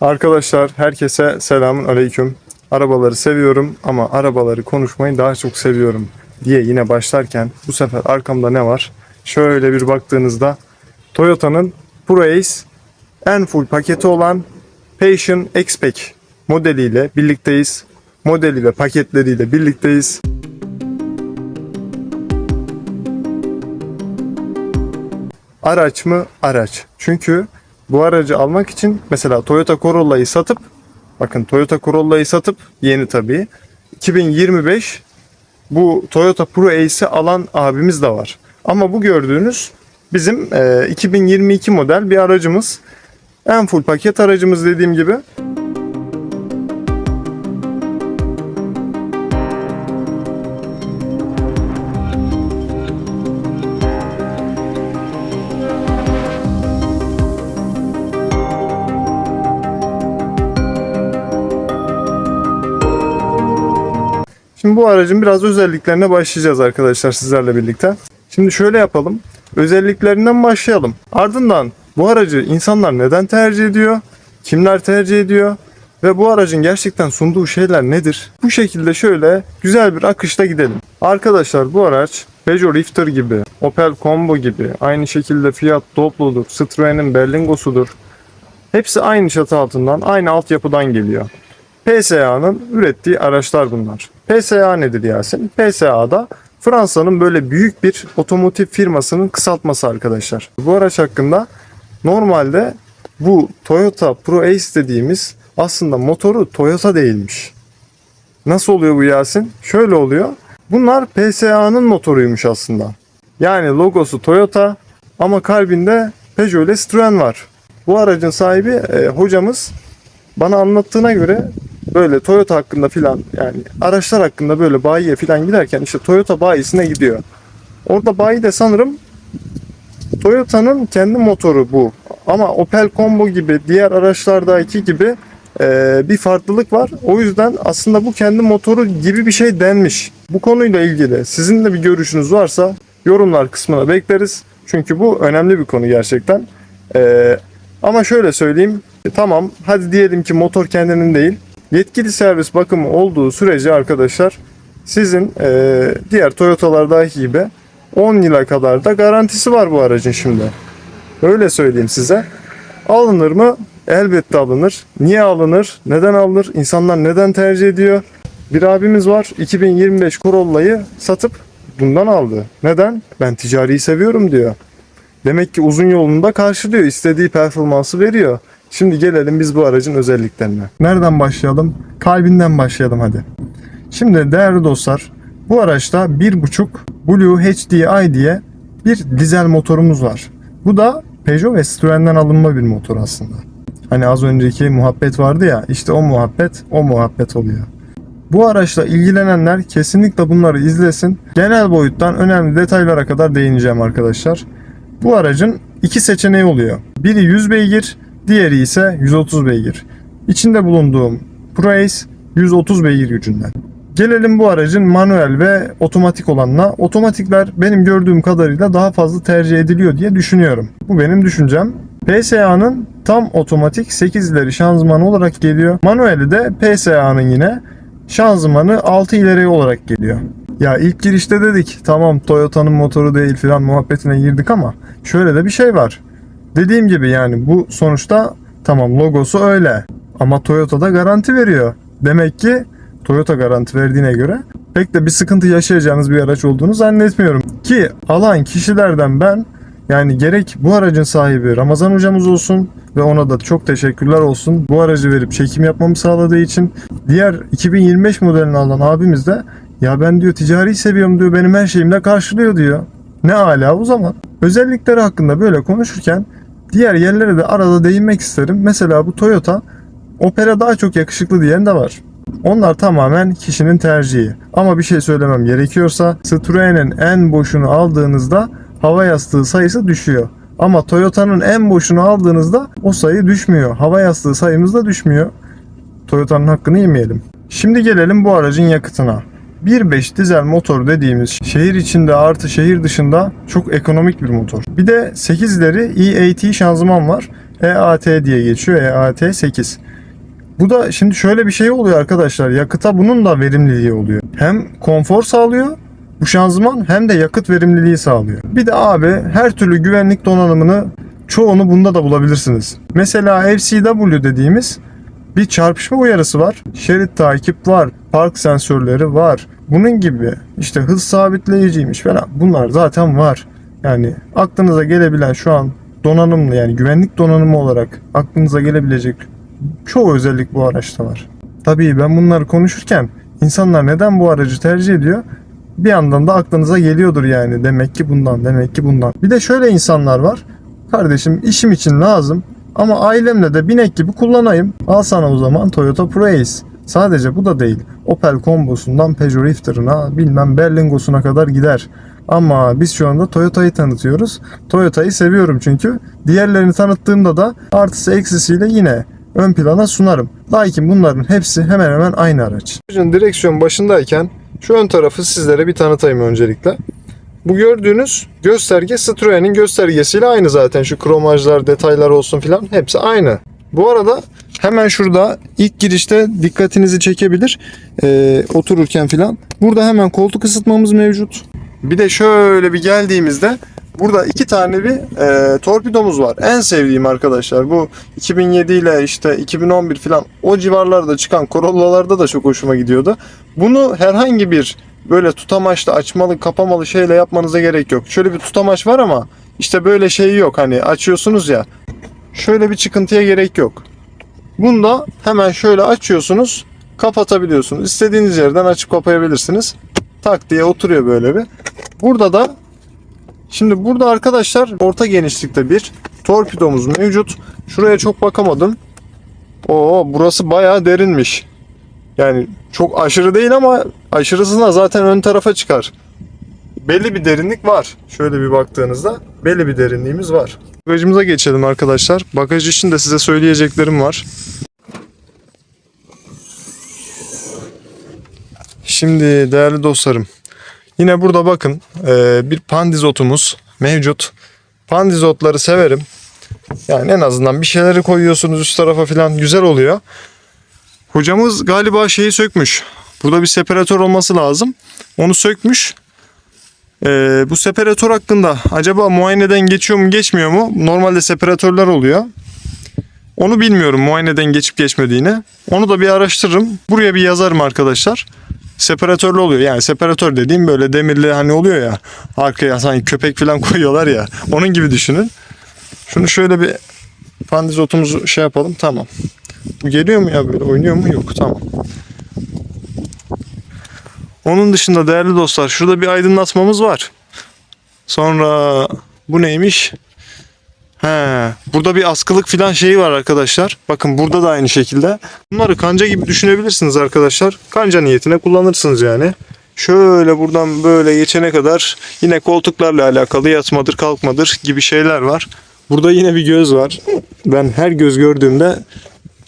Arkadaşlar herkese selamun aleyküm. Arabaları seviyorum ama arabaları konuşmayı daha çok seviyorum diye yine başlarken bu sefer arkamda ne var? Şöyle bir baktığınızda Toyota'nın ProAce en full paketi olan Passion X-Pack modeliyle birlikteyiz. Modeli ve paketleriyle birlikteyiz. Araç mı? Araç. Çünkü bu aracı almak için mesela Toyota Corolla'yı satıp bakın Toyota Corolla'yı satıp yeni tabii 2025 bu Toyota Pro Ace'i alan abimiz de var. Ama bu gördüğünüz bizim e, 2022 model bir aracımız. En full paket aracımız dediğim gibi. Aracın biraz özelliklerine başlayacağız arkadaşlar sizlerle birlikte. Şimdi şöyle yapalım. Özelliklerinden başlayalım. Ardından bu aracı insanlar neden tercih ediyor? Kimler tercih ediyor? Ve bu aracın gerçekten sunduğu şeyler nedir? Bu şekilde şöyle güzel bir akışta gidelim. Arkadaşlar bu araç Peugeot Rifter gibi, Opel Combo gibi, aynı şekilde Fiat Doblo'dur, Citroen'in Berlingo'sudur. Hepsi aynı çatı altından, aynı altyapıdan geliyor. PSA'nın ürettiği araçlar bunlar. PSA nedir Yasin? PSA da Fransa'nın böyle büyük bir otomotiv firmasının kısaltması arkadaşlar. Bu araç hakkında normalde bu Toyota Pro Ace dediğimiz aslında motoru Toyota değilmiş. Nasıl oluyor bu Yasin? Şöyle oluyor. Bunlar PSA'nın motoruymuş aslında. Yani logosu Toyota ama kalbinde Peugeot ile Citroen var. Bu aracın sahibi e, hocamız bana anlattığına göre böyle Toyota hakkında filan yani araçlar hakkında böyle bayiye filan giderken işte Toyota bayisine gidiyor. Orada bayi de sanırım Toyota'nın kendi motoru bu. Ama Opel Combo gibi diğer araçlardaki gibi e, bir farklılık var. O yüzden aslında bu kendi motoru gibi bir şey denmiş. Bu konuyla ilgili sizin de bir görüşünüz varsa yorumlar kısmına bekleriz. Çünkü bu önemli bir konu gerçekten. E, ama şöyle söyleyeyim. E, Tamam hadi diyelim ki motor kendinin değil. Yetkili servis bakımı olduğu sürece arkadaşlar sizin e, diğer Toyota'lardaki gibi 10 yıla kadar da garantisi var bu aracın şimdi. Öyle söyleyeyim size. Alınır mı? Elbette alınır. Niye alınır? Neden alınır? İnsanlar neden tercih ediyor? Bir abimiz var 2025 Corolla'yı satıp bundan aldı. Neden? Ben ticariyi seviyorum diyor. Demek ki uzun yolunda karşılıyor. istediği performansı veriyor. Şimdi gelelim biz bu aracın özelliklerine. Nereden başlayalım? Kalbinden başlayalım hadi. Şimdi değerli dostlar bu araçta 1.5 Blue HDI diye bir dizel motorumuz var. Bu da Peugeot ve Citroen'den alınma bir motor aslında. Hani az önceki muhabbet vardı ya işte o muhabbet o muhabbet oluyor. Bu araçla ilgilenenler kesinlikle bunları izlesin. Genel boyuttan önemli detaylara kadar değineceğim arkadaşlar. Bu aracın iki seçeneği oluyor. Biri 100 beygir, diğeri ise 130 beygir. İçinde bulunduğum Proace 130 beygir gücünden. Gelelim bu aracın manuel ve otomatik olanına. Otomatikler benim gördüğüm kadarıyla daha fazla tercih ediliyor diye düşünüyorum. Bu benim düşüncem. PSA'nın tam otomatik 8 ileri şanzımanı olarak geliyor. Manueli de PSA'nın yine şanzımanı 6 ileri olarak geliyor. Ya ilk girişte dedik tamam Toyota'nın motoru değil filan muhabbetine girdik ama şöyle de bir şey var. Dediğim gibi yani bu sonuçta tamam logosu öyle ama Toyota da garanti veriyor. Demek ki Toyota garanti verdiğine göre pek de bir sıkıntı yaşayacağınız bir araç olduğunu zannetmiyorum. Ki alan kişilerden ben yani gerek bu aracın sahibi Ramazan hocamız olsun ve ona da çok teşekkürler olsun. Bu aracı verip çekim yapmamı sağladığı için. Diğer 2025 modelini alan abimiz de ya ben diyor ticari seviyorum diyor benim her şeyimle karşılıyor diyor. Ne ala o zaman. Özellikleri hakkında böyle konuşurken diğer yerlere de arada değinmek isterim. Mesela bu Toyota Opel'e daha çok yakışıklı diyen de var. Onlar tamamen kişinin tercihi. Ama bir şey söylemem gerekiyorsa Citroen'in en boşunu aldığınızda hava yastığı sayısı düşüyor. Ama Toyota'nın en boşunu aldığınızda o sayı düşmüyor. Hava yastığı sayımız da düşmüyor. Toyota'nın hakkını yemeyelim. Şimdi gelelim bu aracın yakıtına. 1.5 dizel motor dediğimiz şehir içinde artı şehir dışında çok ekonomik bir motor. Bir de 8 ileri E80 şanzıman var. EAT diye geçiyor. EAT 8. Bu da şimdi şöyle bir şey oluyor arkadaşlar. Yakıta bunun da verimliliği oluyor. Hem konfor sağlıyor bu şanzıman hem de yakıt verimliliği sağlıyor. Bir de abi her türlü güvenlik donanımını çoğunu bunda da bulabilirsiniz. Mesela FCW dediğimiz bir çarpışma uyarısı var. Şerit takip var. Park sensörleri var. Bunun gibi işte hız sabitleyiciymiş falan. Bunlar zaten var. Yani aklınıza gelebilen şu an donanımlı yani güvenlik donanımı olarak aklınıza gelebilecek çoğu özellik bu araçta var. Tabii ben bunları konuşurken insanlar neden bu aracı tercih ediyor? Bir yandan da aklınıza geliyordur yani. Demek ki bundan, demek ki bundan. Bir de şöyle insanlar var. Kardeşim işim için lazım ama ailemle de binek gibi kullanayım. Al sana o zaman Toyota Prius. Sadece bu da değil. Opel kombosundan Peugeot Rifter'ına bilmem Berlingo'suna kadar gider. Ama biz şu anda Toyota'yı tanıtıyoruz. Toyota'yı seviyorum çünkü. Diğerlerini tanıttığımda da artısı eksisiyle yine ön plana sunarım. Lakin bunların hepsi hemen hemen aynı araç. Direksiyon başındayken şu ön tarafı sizlere bir tanıtayım öncelikle. Bu gördüğünüz gösterge Citroen'in göstergesiyle aynı zaten. Şu kromajlar, detaylar olsun filan hepsi aynı. Bu arada hemen şurada ilk girişte dikkatinizi çekebilir ee, otururken filan. Burada hemen koltuk ısıtmamız mevcut. Bir de şöyle bir geldiğimizde burada iki tane bir e, torpidomuz var. En sevdiğim arkadaşlar bu 2007 ile işte 2011 filan o civarlarda çıkan Corolla'larda da çok hoşuma gidiyordu. Bunu herhangi bir böyle tutamaçla açmalı kapamalı şeyle yapmanıza gerek yok. Şöyle bir tutamaç var ama işte böyle şey yok. Hani açıyorsunuz ya şöyle bir çıkıntıya gerek yok. Bunda hemen şöyle açıyorsunuz kapatabiliyorsunuz. İstediğiniz yerden açıp kapayabilirsiniz. Tak diye oturuyor böyle bir. Burada da şimdi burada arkadaşlar orta genişlikte bir torpidomuz mevcut. Şuraya çok bakamadım. Oo burası bayağı derinmiş. Yani çok aşırı değil ama aşırısına zaten ön tarafa çıkar. Belli bir derinlik var. Şöyle bir baktığınızda belli bir derinliğimiz var. Bagajımıza geçelim arkadaşlar. Bagaj için de size söyleyeceklerim var. Şimdi değerli dostlarım. Yine burada bakın e, bir pandizotumuz mevcut. Pandizotları severim. Yani en azından bir şeyleri koyuyorsunuz üst tarafa falan güzel oluyor. Hocamız galiba şeyi sökmüş. Burada bir separatör olması lazım. Onu sökmüş. Ee, bu separatör hakkında acaba muayeneden geçiyor mu geçmiyor mu? Normalde separatörler oluyor. Onu bilmiyorum muayeneden geçip geçmediğini. Onu da bir araştırırım. Buraya bir yazarım arkadaşlar. Separatörlü oluyor. Yani separatör dediğim böyle demirli hani oluyor ya. Arkaya sanki köpek falan koyuyorlar ya. Onun gibi düşünün. Şunu şöyle bir pandizotumuzu şey yapalım. Tamam. Bu geliyor mu ya böyle oynuyor mu? Yok tamam. Onun dışında değerli dostlar şurada bir aydınlatmamız var. Sonra bu neymiş? He, burada bir askılık filan şeyi var arkadaşlar. Bakın burada da aynı şekilde. Bunları kanca gibi düşünebilirsiniz arkadaşlar. Kanca niyetine kullanırsınız yani. Şöyle buradan böyle geçene kadar yine koltuklarla alakalı yatmadır kalkmadır gibi şeyler var. Burada yine bir göz var. Ben her göz gördüğümde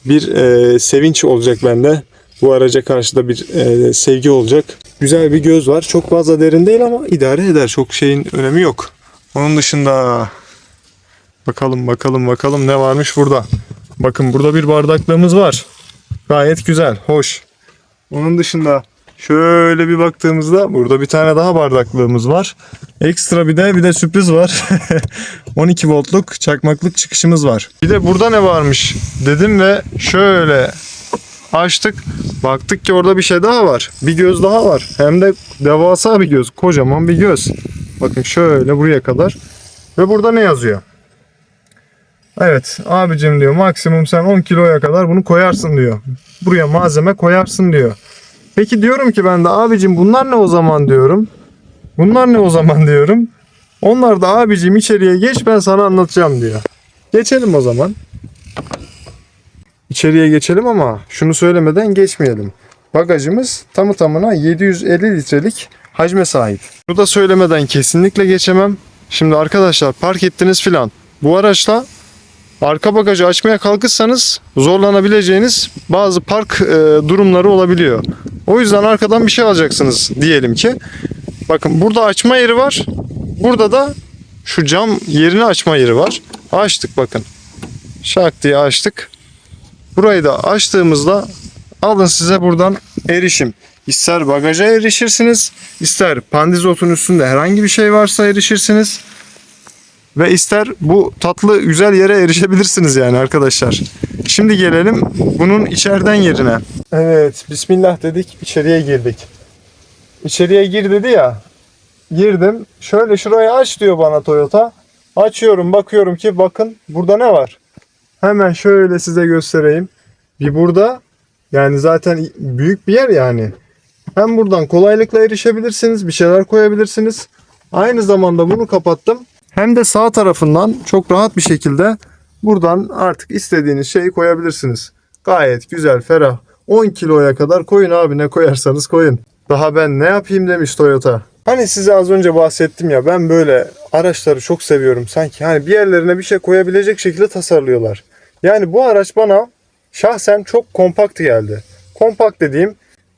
bir e, sevinç olacak bende. Bu araca karşı da bir e, sevgi olacak. Güzel bir göz var. Çok fazla derin değil ama idare eder. Çok şeyin önemi yok. Onun dışında bakalım bakalım bakalım ne varmış burada. Bakın burada bir bardaklığımız var. Gayet güzel, hoş. Onun dışında şöyle bir baktığımızda burada bir tane daha bardaklığımız var. Ekstra bir de bir de sürpriz var. 12 voltluk çakmaklık çıkışımız var. Bir de burada ne varmış dedim ve şöyle açtık. Baktık ki orada bir şey daha var. Bir göz daha var. Hem de devasa bir göz. Kocaman bir göz. Bakın şöyle buraya kadar. Ve burada ne yazıyor? Evet abicim diyor maksimum sen 10 kiloya kadar bunu koyarsın diyor. Buraya malzeme koyarsın diyor. Peki diyorum ki ben de abicim bunlar ne o zaman diyorum. Bunlar ne o zaman diyorum. Onlar da abicim içeriye geç ben sana anlatacağım diyor. Geçelim o zaman. İçeriye geçelim ama şunu söylemeden geçmeyelim. Bagajımız tamı tamına 750 litrelik hacme sahip. Bunu da söylemeden kesinlikle geçemem. Şimdi arkadaşlar park ettiniz filan. Bu araçla arka bagajı açmaya kalkırsanız zorlanabileceğiniz bazı park e, durumları olabiliyor. O yüzden arkadan bir şey alacaksınız diyelim ki. Bakın burada açma yeri var. Burada da şu cam yerini açma yeri var. Açtık bakın. Şak diye açtık. Burayı da açtığımızda alın size buradan erişim. İster bagaja erişirsiniz, ister pandizotun üstünde herhangi bir şey varsa erişirsiniz. Ve ister bu tatlı güzel yere erişebilirsiniz yani arkadaşlar. Şimdi gelelim bunun içeriden yerine. Evet, bismillah dedik, içeriye girdik. İçeriye gir dedi ya. Girdim. Şöyle şurayı aç diyor bana Toyota. Açıyorum, bakıyorum ki bakın burada ne var? Hemen şöyle size göstereyim. Bir burada yani zaten büyük bir yer yani. Hem buradan kolaylıkla erişebilirsiniz, bir şeyler koyabilirsiniz. Aynı zamanda bunu kapattım. Hem de sağ tarafından çok rahat bir şekilde buradan artık istediğiniz şeyi koyabilirsiniz. Gayet güzel, ferah. 10 kiloya kadar koyun abi ne koyarsanız koyun. Daha ben ne yapayım demiş Toyota. Hani size az önce bahsettim ya ben böyle araçları çok seviyorum. Sanki hani bir yerlerine bir şey koyabilecek şekilde tasarlıyorlar. Yani bu araç bana şahsen çok kompakt geldi. Kompakt dediğim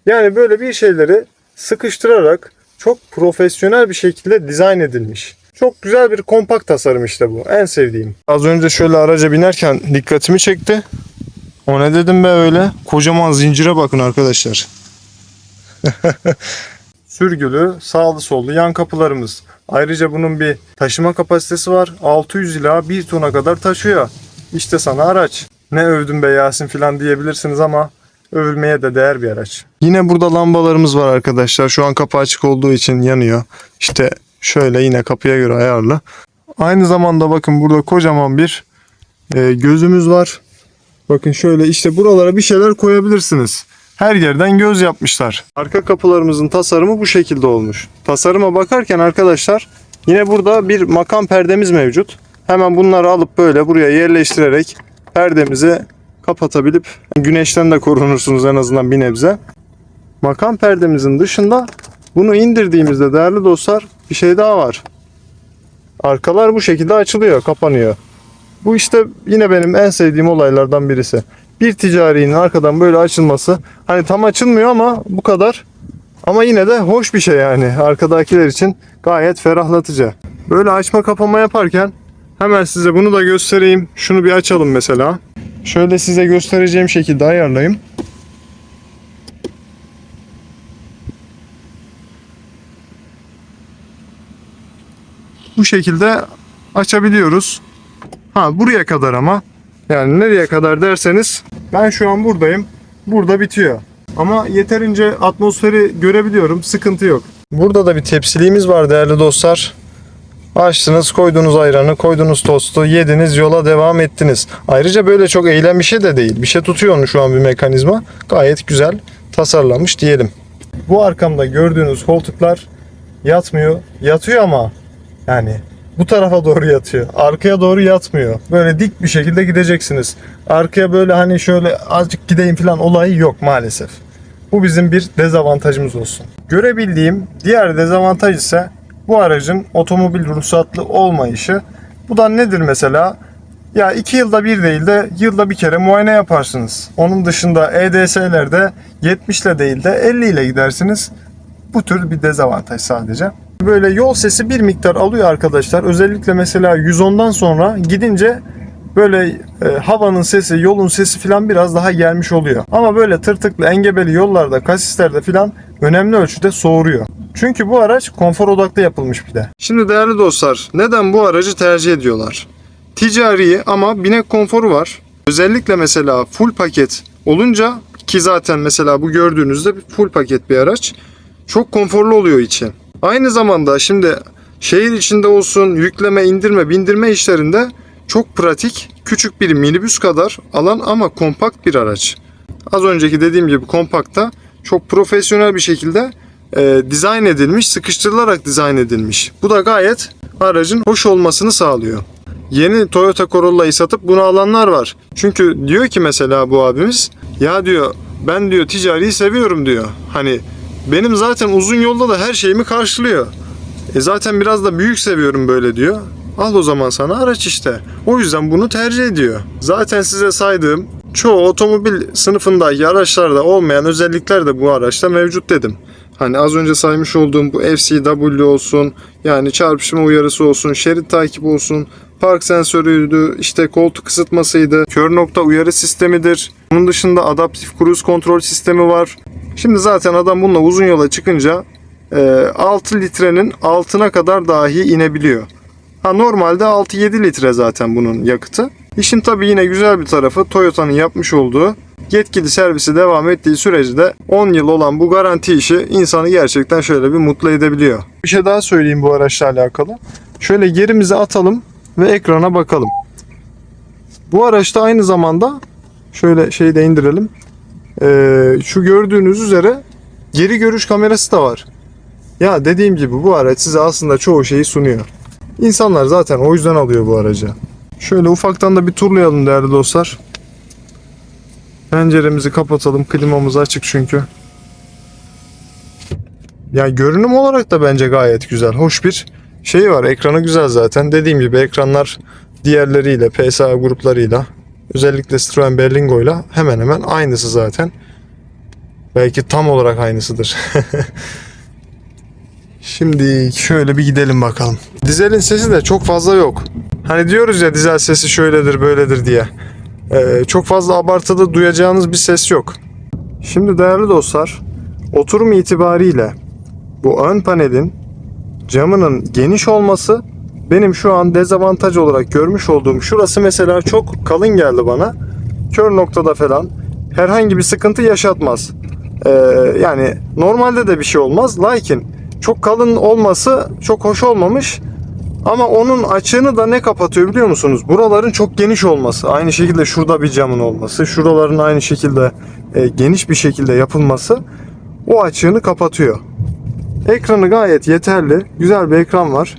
yani böyle bir şeyleri sıkıştırarak çok profesyonel bir şekilde dizayn edilmiş. Çok güzel bir kompakt tasarım işte bu. En sevdiğim. Az önce şöyle araca binerken dikkatimi çekti. O ne dedim be öyle? Kocaman zincire bakın arkadaşlar. Sürgülü, sağlı sollu yan kapılarımız. Ayrıca bunun bir taşıma kapasitesi var. 600 ila 1 tona kadar taşıyor. İşte sana araç. Ne övdüm be Yasin filan diyebilirsiniz ama övülmeye de değer bir araç. Yine burada lambalarımız var arkadaşlar. Şu an kapı açık olduğu için yanıyor. İşte şöyle yine kapıya göre ayarlı. Aynı zamanda bakın burada kocaman bir e, gözümüz var. Bakın şöyle işte buralara bir şeyler koyabilirsiniz. Her yerden göz yapmışlar. Arka kapılarımızın tasarımı bu şekilde olmuş. Tasarıma bakarken arkadaşlar yine burada bir makam perdemiz mevcut. Hemen bunları alıp böyle buraya yerleştirerek perdemizi kapatabilip güneşten de korunursunuz en azından bir nebze. Makam perdemizin dışında bunu indirdiğimizde değerli dostlar bir şey daha var. Arkalar bu şekilde açılıyor, kapanıyor. Bu işte yine benim en sevdiğim olaylardan birisi. Bir ticarinin arkadan böyle açılması. Hani tam açılmıyor ama bu kadar. Ama yine de hoş bir şey yani. Arkadakiler için gayet ferahlatıcı. Böyle açma kapama yaparken hemen size bunu da göstereyim. Şunu bir açalım mesela. Şöyle size göstereceğim şekilde ayarlayayım. Bu şekilde açabiliyoruz. Ha buraya kadar ama. Yani nereye kadar derseniz ben şu an buradayım. Burada bitiyor. Ama yeterince atmosferi görebiliyorum. Sıkıntı yok. Burada da bir tepsiliğimiz var değerli dostlar. Açtınız, koydunuz ayranı, koydunuz tostu, yediniz, yola devam ettiniz. Ayrıca böyle çok eğlen bir şey de değil. Bir şey tutuyor onu şu an bir mekanizma. Gayet güzel tasarlanmış diyelim. Bu arkamda gördüğünüz koltuklar yatmıyor. Yatıyor ama yani bu tarafa doğru yatıyor. Arkaya doğru yatmıyor. Böyle dik bir şekilde gideceksiniz. Arkaya böyle hani şöyle azıcık gideyim falan olayı yok maalesef. Bu bizim bir dezavantajımız olsun. Görebildiğim diğer dezavantaj ise bu aracın otomobil ruhsatlı olmayışı. Bu da nedir mesela? Ya iki yılda bir değil de yılda bir kere muayene yaparsınız. Onun dışında EDS'lerde 70 ile değil de 50 ile gidersiniz. Bu tür bir dezavantaj sadece. Böyle yol sesi bir miktar alıyor arkadaşlar. Özellikle mesela 110'dan sonra gidince böyle e, havanın sesi, yolun sesi falan biraz daha gelmiş oluyor. Ama böyle tırtıklı, engebeli yollarda, kasislerde falan önemli ölçüde soğuruyor. Çünkü bu araç konfor odaklı yapılmış bir de. Şimdi değerli dostlar, neden bu aracı tercih ediyorlar? Ticari ama binek konforu var. Özellikle mesela full paket olunca ki zaten mesela bu gördüğünüzde full paket bir araç. Çok konforlu oluyor içi. Aynı zamanda şimdi şehir içinde olsun yükleme, indirme, bindirme işlerinde çok pratik, küçük bir minibüs kadar alan ama kompakt bir araç. Az önceki dediğim gibi kompakta çok profesyonel bir şekilde e, dizayn edilmiş, sıkıştırılarak dizayn edilmiş. Bu da gayet aracın hoş olmasını sağlıyor. Yeni Toyota Corolla'yı satıp bunu alanlar var. Çünkü diyor ki mesela bu abimiz ya diyor ben diyor ticariyi seviyorum diyor. Hani benim zaten uzun yolda da her şeyimi karşılıyor. E zaten biraz da büyük seviyorum böyle diyor. Al o zaman sana araç işte. O yüzden bunu tercih ediyor. Zaten size saydığım çoğu otomobil sınıfındaki araçlarda olmayan özellikler de bu araçta mevcut dedim. Hani az önce saymış olduğum bu FCW olsun, yani çarpışma uyarısı olsun, şerit takibi olsun. Park sensörüydü, işte koltuk ısıtmasıydı, kör nokta uyarı sistemidir. Bunun dışında adaptif cruise kontrol sistemi var. Şimdi zaten adam bununla uzun yola çıkınca e, 6 litrenin altına kadar dahi inebiliyor. Ha normalde 6-7 litre zaten bunun yakıtı. İşin tabii yine güzel bir tarafı Toyota'nın yapmış olduğu yetkili servisi devam ettiği sürece de 10 yıl olan bu garanti işi insanı gerçekten şöyle bir mutlu edebiliyor. Bir şey daha söyleyeyim bu araçla alakalı. Şöyle gerimizi atalım ve ekrana bakalım. Bu araçta aynı zamanda şöyle şeyi de indirelim. Ee, şu gördüğünüz üzere geri görüş kamerası da var. Ya dediğim gibi bu araç size aslında çoğu şeyi sunuyor. İnsanlar zaten o yüzden alıyor bu aracı. Şöyle ufaktan da bir turlayalım değerli dostlar. Penceremizi kapatalım. Klimamız açık çünkü. Ya görünüm olarak da bence gayet güzel. Hoş bir şey var. Ekranı güzel zaten. Dediğim gibi ekranlar diğerleriyle, PSA gruplarıyla özellikle Citroen Berlingo'yla hemen hemen aynısı zaten. Belki tam olarak aynısıdır. Şimdi şöyle bir gidelim bakalım. Dizelin sesi de çok fazla yok. Hani diyoruz ya dizel sesi şöyledir böyledir diye. Ee, çok fazla abartılı duyacağınız bir ses yok. Şimdi değerli dostlar, oturum itibariyle bu ön panelin camının geniş olması benim şu an dezavantaj olarak görmüş olduğum şurası mesela çok kalın geldi bana. Kör noktada falan herhangi bir sıkıntı yaşatmaz. Ee, yani normalde de bir şey olmaz. Lakin çok kalın olması çok hoş olmamış. Ama onun açığını da ne kapatıyor biliyor musunuz? Buraların çok geniş olması. Aynı şekilde şurada bir camın olması. Şuraların aynı şekilde e, geniş bir şekilde yapılması o açığını kapatıyor. Ekranı gayet yeterli. Güzel bir ekran var.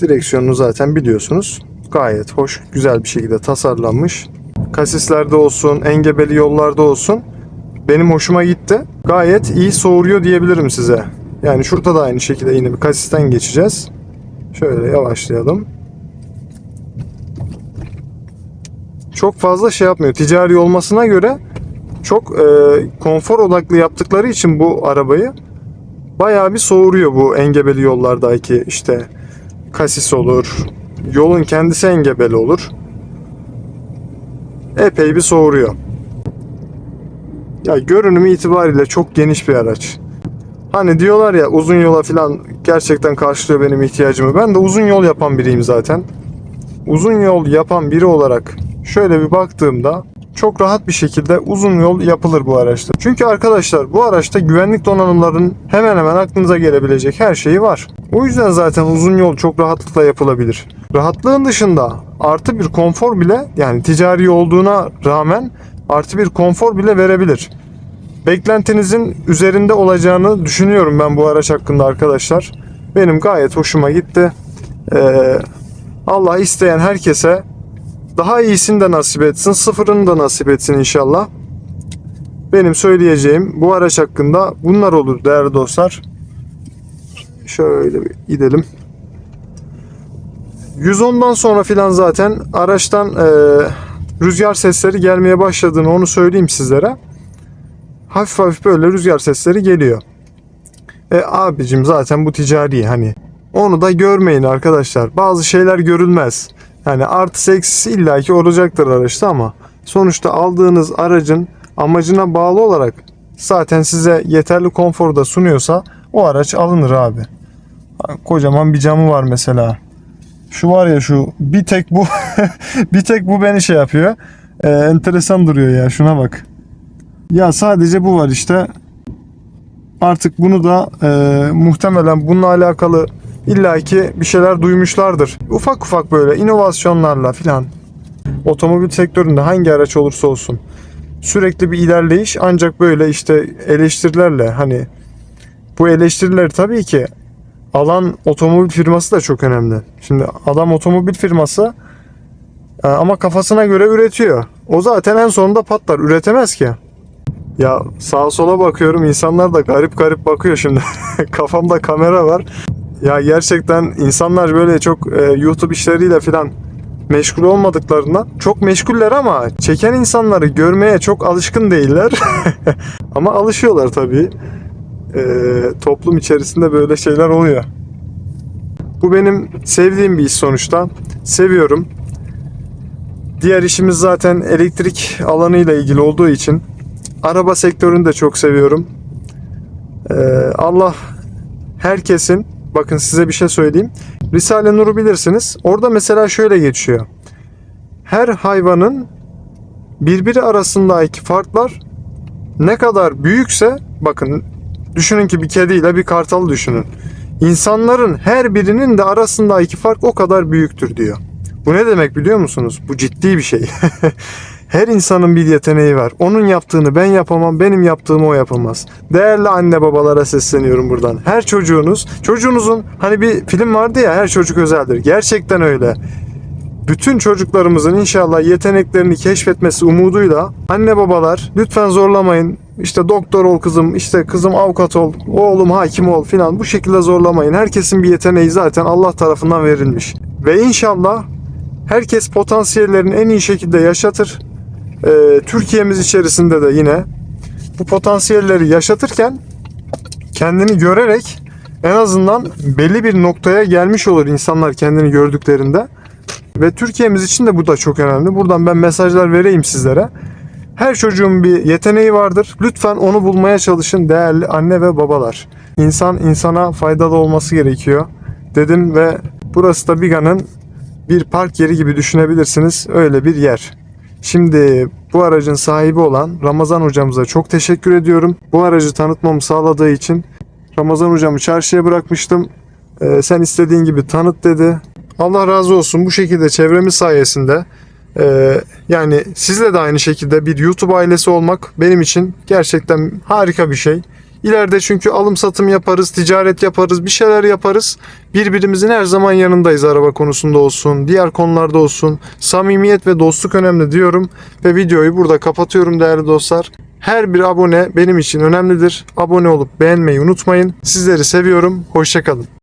Direksiyonunu zaten biliyorsunuz. Gayet hoş, güzel bir şekilde tasarlanmış. Kasislerde olsun, engebeli yollarda olsun. Benim hoşuma gitti. Gayet iyi soğuruyor diyebilirim size. Yani şurada da aynı şekilde yine bir kasisten geçeceğiz. Şöyle yavaşlayalım. Çok fazla şey yapmıyor. Ticari olmasına göre çok e, konfor odaklı yaptıkları için bu arabayı bayağı bir soğuruyor bu engebeli yollardaki işte kasis olur. Yolun kendisi engebeli olur. Epey bir soğuruyor. Ya görünümü itibariyle çok geniş bir araç. Hani diyorlar ya uzun yola falan gerçekten karşılıyor benim ihtiyacımı. Ben de uzun yol yapan biriyim zaten. Uzun yol yapan biri olarak şöyle bir baktığımda çok rahat bir şekilde uzun yol yapılır bu araçta. Çünkü arkadaşlar bu araçta güvenlik donanımlarının hemen hemen aklınıza gelebilecek her şeyi var. O yüzden zaten uzun yol çok rahatlıkla yapılabilir. Rahatlığın dışında artı bir konfor bile yani ticari olduğuna rağmen artı bir konfor bile verebilir. Beklentinizin üzerinde olacağını düşünüyorum ben bu araç hakkında arkadaşlar. Benim gayet hoşuma gitti. Ee, Allah isteyen herkese daha iyisini de nasip etsin, sıfırını da nasip etsin inşallah. Benim söyleyeceğim bu araç hakkında bunlar olur değerli dostlar. Şöyle bir gidelim. 110'dan sonra filan zaten araçtan e, rüzgar sesleri gelmeye başladığını onu söyleyeyim sizlere. Hafif hafif böyle rüzgar sesleri geliyor. E abicim zaten bu ticari hani onu da görmeyin arkadaşlar. Bazı şeyler görülmez. Yani artı eksisi illaki olacaktır araçta ama sonuçta aldığınız aracın amacına bağlı olarak zaten size yeterli konfor da sunuyorsa o araç alınır abi. Kocaman bir camı var mesela. Şu var ya şu bir tek bu bir tek bu beni şey yapıyor. Ee, enteresan duruyor ya şuna bak. Ya sadece bu var işte. Artık bunu da e, muhtemelen bununla alakalı illaki bir şeyler duymuşlardır. Ufak ufak böyle inovasyonlarla filan otomobil sektöründe hangi araç olursa olsun sürekli bir ilerleyiş ancak böyle işte eleştirilerle hani bu eleştirileri tabii ki alan otomobil firması da çok önemli. Şimdi adam otomobil firması e, ama kafasına göre üretiyor. O zaten en sonunda patlar. Üretemez ki. Ya sağa sola bakıyorum insanlar da garip garip bakıyor şimdi. Kafamda kamera var. Ya gerçekten insanlar böyle çok e, YouTube işleriyle filan meşgul olmadıklarından çok meşguller ama çeken insanları görmeye çok alışkın değiller. ama alışıyorlar tabii. E, toplum içerisinde böyle şeyler oluyor. Bu benim sevdiğim bir iş sonuçta. Seviyorum. Diğer işimiz zaten elektrik alanıyla ilgili olduğu için araba sektörünü de çok seviyorum. Ee, Allah herkesin bakın size bir şey söyleyeyim. Risale Nur'u bilirsiniz. Orada mesela şöyle geçiyor. Her hayvanın birbiri arasındaki farklar ne kadar büyükse bakın düşünün ki bir kediyle bir kartalı düşünün. İnsanların her birinin de arasındaki fark o kadar büyüktür diyor. Bu ne demek biliyor musunuz? Bu ciddi bir şey. Her insanın bir yeteneği var. Onun yaptığını ben yapamam, benim yaptığımı o yapamaz. Değerli anne babalara sesleniyorum buradan. Her çocuğunuz, çocuğunuzun hani bir film vardı ya her çocuk özeldir. Gerçekten öyle. Bütün çocuklarımızın inşallah yeteneklerini keşfetmesi umuduyla anne babalar lütfen zorlamayın. İşte doktor ol kızım, işte kızım avukat ol, oğlum hakim ol filan bu şekilde zorlamayın. Herkesin bir yeteneği zaten Allah tarafından verilmiş. Ve inşallah herkes potansiyellerini en iyi şekilde yaşatır. Ee, Türkiye'miz içerisinde de yine bu potansiyelleri yaşatırken kendini görerek en azından belli bir noktaya gelmiş olur insanlar kendini gördüklerinde. Ve Türkiye'miz için de bu da çok önemli. Buradan ben mesajlar vereyim sizlere. Her çocuğun bir yeteneği vardır. Lütfen onu bulmaya çalışın değerli anne ve babalar. İnsan insana faydalı olması gerekiyor dedim ve burası da Biga'nın bir park yeri gibi düşünebilirsiniz. Öyle bir yer. Şimdi bu aracın sahibi olan Ramazan hocamıza çok teşekkür ediyorum. Bu aracı tanıtmamı sağladığı için Ramazan hocamı çarşıya bırakmıştım. Ee, sen istediğin gibi tanıt dedi. Allah razı olsun bu şekilde çevremiz sayesinde e, yani sizle de aynı şekilde bir YouTube ailesi olmak benim için gerçekten harika bir şey. İleride çünkü alım satım yaparız, ticaret yaparız, bir şeyler yaparız. Birbirimizin her zaman yanındayız araba konusunda olsun, diğer konularda olsun. Samimiyet ve dostluk önemli diyorum ve videoyu burada kapatıyorum değerli dostlar. Her bir abone benim için önemlidir. Abone olup beğenmeyi unutmayın. Sizleri seviyorum. Hoşçakalın.